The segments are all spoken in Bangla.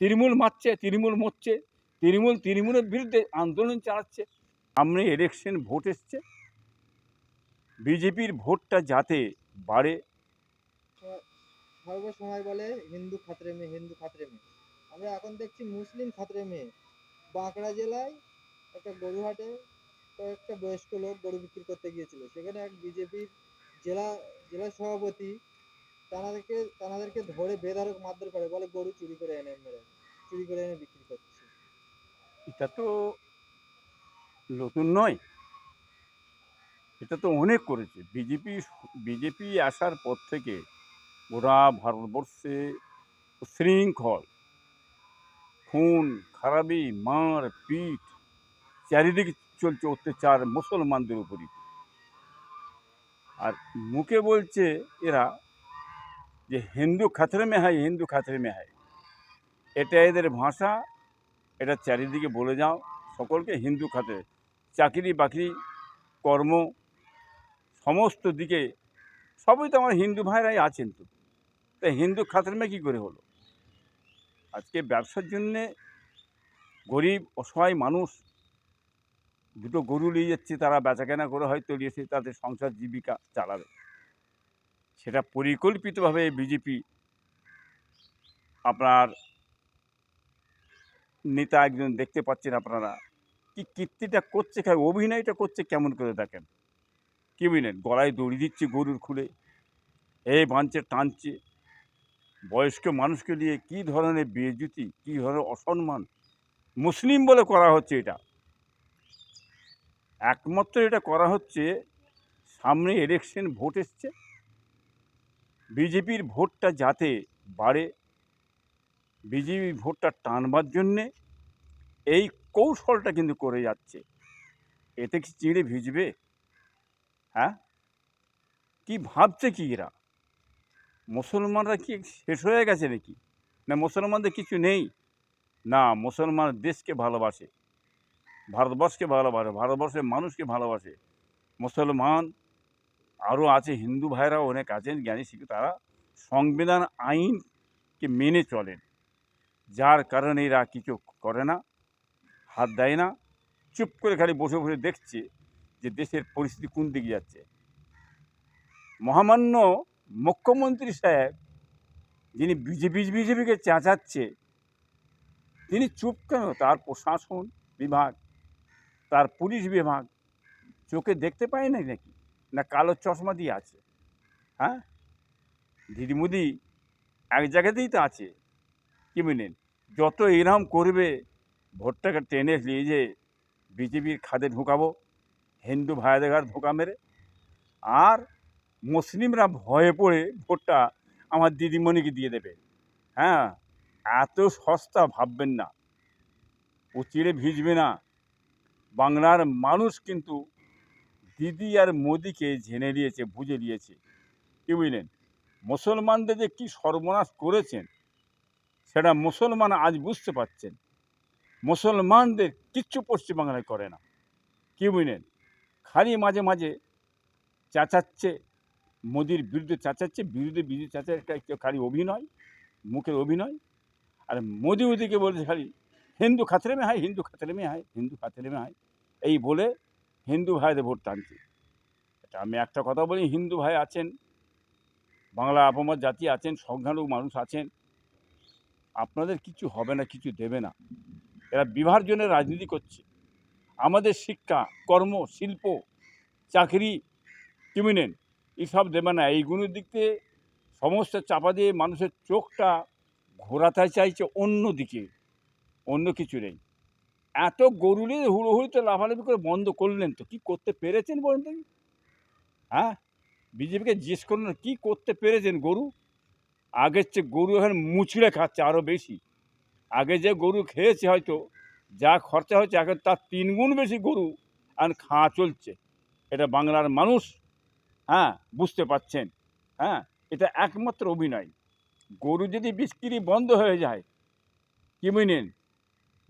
তৃণমূল মারছে, তৃণমূল মরছে, তৃণমূল, তৃণমূলের বিরুদ্ধে আন্দোলন চালাচ্ছে। সামনে ইলেকশন ভোট এসছে। বিজেপির ভোটটা যাতে বাড়ে। সর্ব সময় বলে হিন্দু খাতরে মেয়ে, হিন্দু খাতরে মেয়ে। আমরা এখন দেখছি মুসলিম খাতরে মেয়ে। বাঁকড়া জেলায় একটা গরুহাটে কয়েকটা বয়স্ক লোক গরু বিক্রি করতে গিয়েছিল। সেখানে এক বিজেপির জেলা জেলা সভাপতি তাদেরকে তাদেরকে ধরে বেধড়ক মারধর করে, বলে গরু চুরি করে এনে মেরে, চুরি করে এনে বিক্রি করছে। এটা তো নতুন নয়। এটা তো অনেক করেছে। বিজেপি বিজেপি আসার পর থেকে গোটা ভারতবর্ষে শৃঙ্খল খুন, খারাপি, মার, পিট, চারিদিকে চলছে অত্যাচার মুসলমানদের উপরই। আর মুখে বলছে এরা যে হিন্দু খাতরে মে হয় হিন্দু খাতরে মে হয় এটা এদের ভাষা, এটা চারিদিকে বলে যাও, সকলকে হিন্দু খাতে চাকরি বাকরি, কর্ম, সমস্ত দিকে, সবই তো আমার হিন্দু ভাইরাই আছেন তো। তা হিন্দু খাতরমে কী করে হলো? আজকে ব্যবসার জন্যে গরিব, অসহায় মানুষ, দুটো গরু নিয়ে যাচ্ছে, তারা বেচাকেনা করে হয়তো এসে তাদের সংসার জীবিকা চালাবে। সেটা পরিকল্পিতভাবে বিজেপি আপনার নেতা একজন দেখতে পাচ্ছেন আপনারা, কি কীর্তিটা করছে অভিনয়টা করছে, কেমন করে দেখেন? কী বুঝলেন গলায় দড়ি দিচ্ছে গরুর খুলে, এই বাঞ্চে টানছে। বয়স্ক মানুষকে নিয়ে কী ধরনের বেজুতি কী ধরনের অসম্মান? মুসলিম বলে করা হচ্ছে এটা। একমাত্র এটা করা হচ্ছে, সামনে ইলেকশন ভোট এসছে। বিজেপির ভোটটা যাতে বাড়ে, বিজেপি ভোটটা টানবার জন্যে এই কৌশলটা কিন্তু করে যাচ্ছে। এতে কি চিঁড়ে ভিজবে? হ্যাঁ? কি ভাবছে কি এরা? মুসলমানরা কি শেষ হয়ে গেছে নাকি? না, মুসলমানদের কিছু নেই? না, মুসলমান দেশকে ভালোবাসে, ভারতবর্ষকে ভালোবাসে, ভারতবর্ষের মানুষকে ভালোবাসে। মুসলমান আরও আছে, হিন্দু ভাইরাও অনেক আছেন, জ্ঞানী শিক্ষিত তারা সংবিধান, আইনকে মেনে চলেন। যার কারণে এরা কিছু করে না, হাত দেয় না, চুপ করে খালি বসে বসে দেখছে যে দেশের পরিস্থিতি কোন দিকে যাচ্ছে। মহামান্য মুখ্যমন্ত্রী সাহেব, যিনি বিজেপি, বিজেপিকে চেঁচাচ্ছে, তিনি চুপ কেন? তার প্রশাসন বিভাগ, তার পুলিশ বিভাগ, চোখে দেখতে পায় না নাকি? না কালো চশমা দিয়ে আছে। হ্যাঁ? দিদিমুদি এক জায়গাতেই তো আছে। কি বুঝলেন যত এরম করবে, ভোটটাকে টেনে নিয়ে যে বিজেপির খাদে ঢুকাবো, হিন্দু ভাইদের ঘাট ঢোকা মেরে। আর মুসলিমরা ভয়ে পড়ে ভোটটা আমার দিদিমণিকে দিয়ে দেবে। হ্যাঁ? এত সস্তা ভাববেন না। ও চিড়ে ভিজবে না। বাংলার মানুষ কিন্তু দিদি আর মোদিকে জেনে নিয়েছে, বুঝে নিয়েছে। কি বুঝলেন? মুসলমানদের যে কী সর্বনাশ করেছেন, সেটা মুসলমান আজ বুঝতে পারছেন। মুসলমানদের কিচ্ছু পশ্চিমবাংলায় করে না। কি বুঝলেন? খালি মাঝে মাঝে চেঁচাচ্ছে, মোদির বিরুদ্ধে চাচাচ্ছে, বিরুদ্ধে বিরুদ্ধে চেঁচাচ্ছে খালি অভিনয়, মুখের অভিনয়। আর মোদি ওদিকে বলছে খালি, হিন্দু খাতরে মে হয়, হিন্দু খাতরে মে হয়, হিন্দু খাতরে মে হয়। এই বলে হিন্দু ভাইদের ভোট টানছে এটা আমি একটা কথা বলি, হিন্দু ভাই আছেন, বাংলা আপমর জাতি আছেন, সংখ্যালঘু মানুষ আছেন, আপনাদের কিছু হবে না, কিছু দেবে না। এরা বিভাজনের রাজনীতি করছে। আমাদের শিক্ষা, কর্ম, শিল্প, চাকরি কিমিনেন এসব দেবে না। এইগুলোর দিক থেকে সমস্ত চাপা দিয়ে মানুষের চোখটা ঘোরাতে চাইছে অন্য দিকে অন্য কিছু নেই। এত গরু নিয়ে হুড়োহুড়িতে লাফালাফি করে বন্ধ করলেন তো, কি করতে পেরেছেন বলুন তো? হ্যাঁ? বিজেপিকে জিজ্ঞেস করুন না, কী করতে পেরেছেন গরু? আগের চেয়ে গরু এখন মুচড়ে খাচ্ছে আরও বেশি। আগে যে গরু খেয়েছে হয়তো, যা খরচা হয়েছে এখন তার তিন গুণ বেশি গরু আর খাওয়া চলছে। এটা বাংলার মানুষ হ্যাঁ বুঝতে পাচ্ছেন হ্যাঁ এটা একমাত্র অভিনয়। গরু যদি বিক্রি বন্ধ হয়ে যায়, কি বুঝলেন?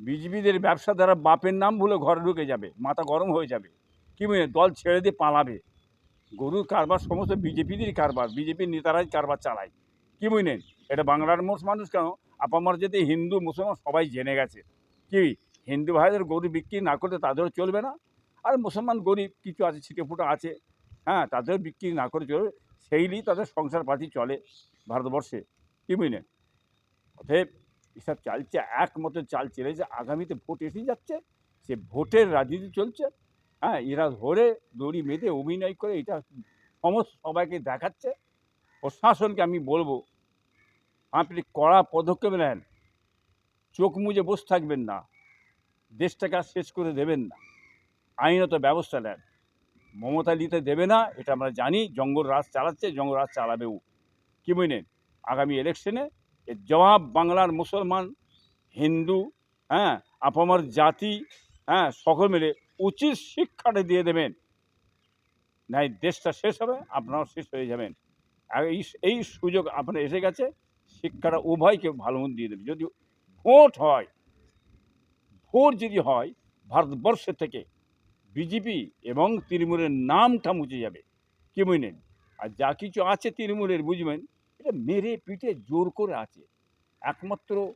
বিজেপিদের ব্যবসা দ্বারা বাপের নাম ভুলে ঘরে ঢুকে যাবে, মাথা গরম হয়ে যাবে। কি দল ছেড়ে দিয়ে পালাবে। গরুর কারবার, সমস্ত বিজেপিদেরই কারবার, বিজেপির নেতারাই কারবার চালায়। কি বুঝলেন এটা বাংলার মোট মানুষ কেন? আপামার যদি হিন্দু, মুসলমান সবাই জেনে গেছে। কি, হিন্দু ভাইদের গরু বিক্রি না করলে তাদেরও চলবে না? আর মুসলমান গরিব, কিছু আছে, ছিটে ফুটো আছে। হ্যাঁ তাদের বিক্রি না করে চলবে, সেই নিয়েই তাদের সংসার পাতি চলে ভারতবর্ষে। কি বুঝলেন অতএব এসব চালছে একমতো চাল চলেছে। আগামীতে ভোট এসে যাচ্ছে, সে ভোটের রাজনীতি চলছে। হ্যাঁ এরা ধরে দড়ি মেঁধে অভিনয় করে এটা সমস্ত সবাইকে দেখাচ্ছে। প্রশাসনকে আমি বলব, আপনি কড়া পদক্ষেপ নেন, চোখ মুজে বসে থাকবেন না, দেশটাকে শেষ করে দেবেন না, আইনত ব্যবস্থা নেন। মমতা নিতে দেবে না, এটা আমরা জানি, জঙ্গল রাজ চালাচ্ছে, জঙ্গল রাজ চালাবেও। কি বুঝলেন আগামী ইলেকশনে জবাব বাংলার মুসলমান, হিন্দু হ্যাঁ আপামার জাতি হ্যাঁ সকল মিলে উচিত শিক্ষাটা দিয়ে দেবেন। নাই, দেশটা শেষ হবে, আপনারাও শেষ হয়ে যাবেন। এই এই সুযোগ আপনার এসে গেছে, শিক্ষাটা উভয়কে ভালো মন্দ দিয়ে দেবে। যদি ভোট হয়, ভোট যদি হয়, ভারতবর্ষের থেকে বিজেপি এবং তৃণমূলের নামটা মুছে যাবে। কি বুঝলেন? আর যা কিছু আছে তৃণমূলের, বুঝবেন? মেরে পিঠে জোর করে আছে। একমাত্র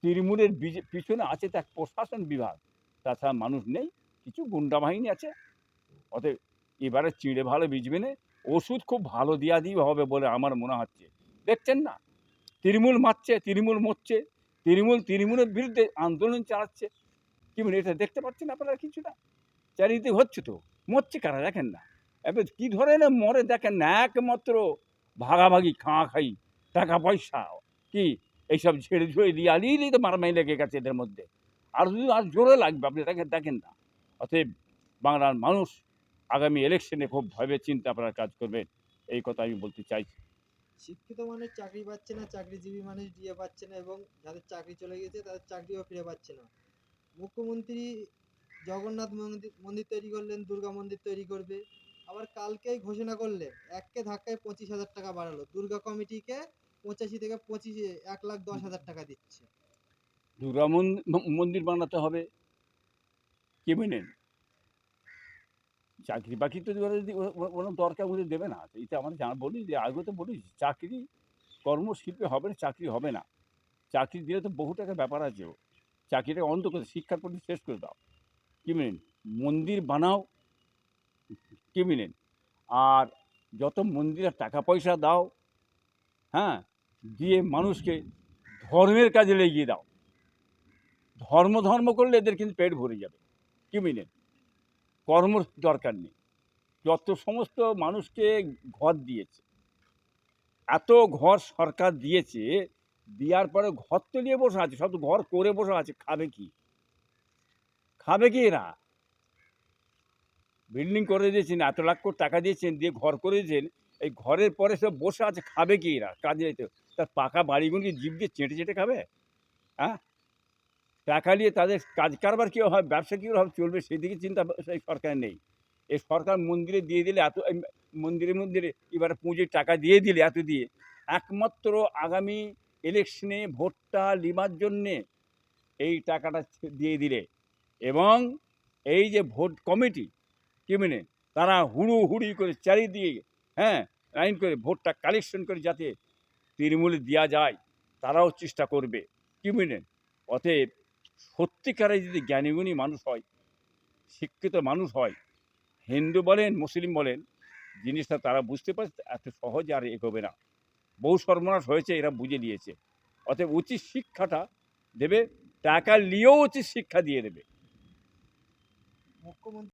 তৃণমূলের পিছনে আছে তার প্রশাসন বিভাগ। তাছাড়া মানুষ নেই, কিছু গুন্ডা বাহিনী আছে। অতএব এবারে চিড়ে ভালো বিজবে না। ওষুধ খুব ভালো দিয়া দিয়ে হবে বলে আমার মনে হচ্ছে। দেখছেন না? তৃণমূল মারছে, তৃণমূল মরছে, তৃণমূল, তৃণমূলের বিরুদ্ধে আন্দোলন চালাচ্ছে। কি বলে, এটা দেখতে পাচ্ছেন আপনারা কিছুটা? চারিদিকে হচ্ছে তো। মরছে কারা, দেখেন না? এবার কী ধরনের মরে দেখেন না? একমাত্র ভাগাভাগি খাওয়া খাই, টাকা পয়সা, কি? এইসব ছেড়ে ঝুড়ে দিয়ে আলিয়ে তো মারামারি লেগে গেছে এদের মধ্যে। আর যদি আর জোরে লাগবে, আপনি দেখেন দেখেন না। অতএব বাংলার মানুষ আগামী ইলেকশনে খুব ভেবে চিন্তা আপনারা কাজ করবেন এই কথা আমি বলতে চাইছি শিক্ষিত মানুষ চাকরি পাচ্ছে না, চাকরিজীবী মানুষ দিয়ে পাচ্ছে না এবং যাদের চাকরি চলে গেছে, তাদের চাকরিও ফিরে পাচ্ছে না। মুখ্যমন্ত্রী জগন্নাথ মন্দির মন্দির তৈরি করলেন, দুর্গা মন্দির তৈরি করবে। আবার কালকেই ঘোষণা করলেন একে ধাক্কায় পঁচিশ হাজার টাকা বাড়ালো। দুর্গা কমিটিকে পঁচাশি থেকে পঁচিশ, এক লাখ দশ হাজার টাকা দিচ্ছে। দুর্গা মন- মন্দির বানাতে হবে। কি বুঝলেন চাকরি বাকরি তো যদি ওরা দরকার ওদের দেবে না। এটা আমার জানা, বলি, যে আগে তো বলি চাকরি কর্মশিল্পে হবে না, চাকরি হবে না। চাকরি দিলে তো বহু টাকা ব্যাপার আছে। চাকরিটা অন্ত করে শিক্ষার প্রতি শেষ করে দাও। কি বুঝলেন মন্দির বানাও। কি বুঝলেন আর যত মন্দিরে টাকা পয়সা দাও হ্যাঁ দিয়ে মানুষকে ধর্মের কাজে লেগিয়ে দাও। ধর্ম ধর্ম করলে এদের কিন্তু পেট ভরে যাবে কি বুঝলেন কর্ম দরকার নেই। যত সমস্ত মানুষকে ঘর দিয়েছে, এত ঘর সরকার দিয়েছে, দেওয়ার পরে ঘর তো নিয়ে বসে আছে, সব ঘর করে বসে আছে, খাবে কি? খাবে কি এরা? বিল্ডিং করে দিয়েছেন, এত লাখ কোটি টাকা দিয়েছেন, দিয়ে ঘর করে দিয়েছেন, এই ঘরের পরে সব বসে আছে, খাবে কি এরা? কাজে তার পাকা বাড়িগুলো জীব দিয়ে চেটে চেটে খাবে? হ্যাঁ? টাকা নিয়ে তাদের কাজ কারবার কী হয়? ব্যবসা কী হবে? চলবে সেদিকে চিন্তা সেই সরকার নেই। এই সরকার মন্দিরে দিয়ে দিলে এত মন্দিরে মন্দিরে এবারে পুঁজির টাকা দিয়ে দিলে এত দিয়ে, একমাত্র আগামী ইলেকশনে ভোটটা লিবার জন্যে এই টাকাটা দিয়ে দিলে। এবং এই যে ভোট কমিটি কি মানে? তারা হুড়ু হুড়ি করে চারিদিকে হ্যাঁ লাইন করে, ভোটটা কালেকশন করে যাতে তৃণমূলে দেওয়া যায়, তারাও চেষ্টা করবে। কি বুঝলেন অতএব সত্যিকারে যদি জ্ঞানীগুণী মানুষ হয়, শিক্ষিত মানুষ হয়, হিন্দু বলেন, মুসলিম বলেন, জিনিসটা তারা বুঝতে পারছে এত সহজে আর এগোবে না। বহু সর্বনাশ হয়েছে, এরা বুঝে নিয়েছে। অতএব উচিত শিক্ষাটা দেবে, টাকা নিয়েও উচিত শিক্ষা দিয়ে দেবে। মুখ্যমন্ত্রী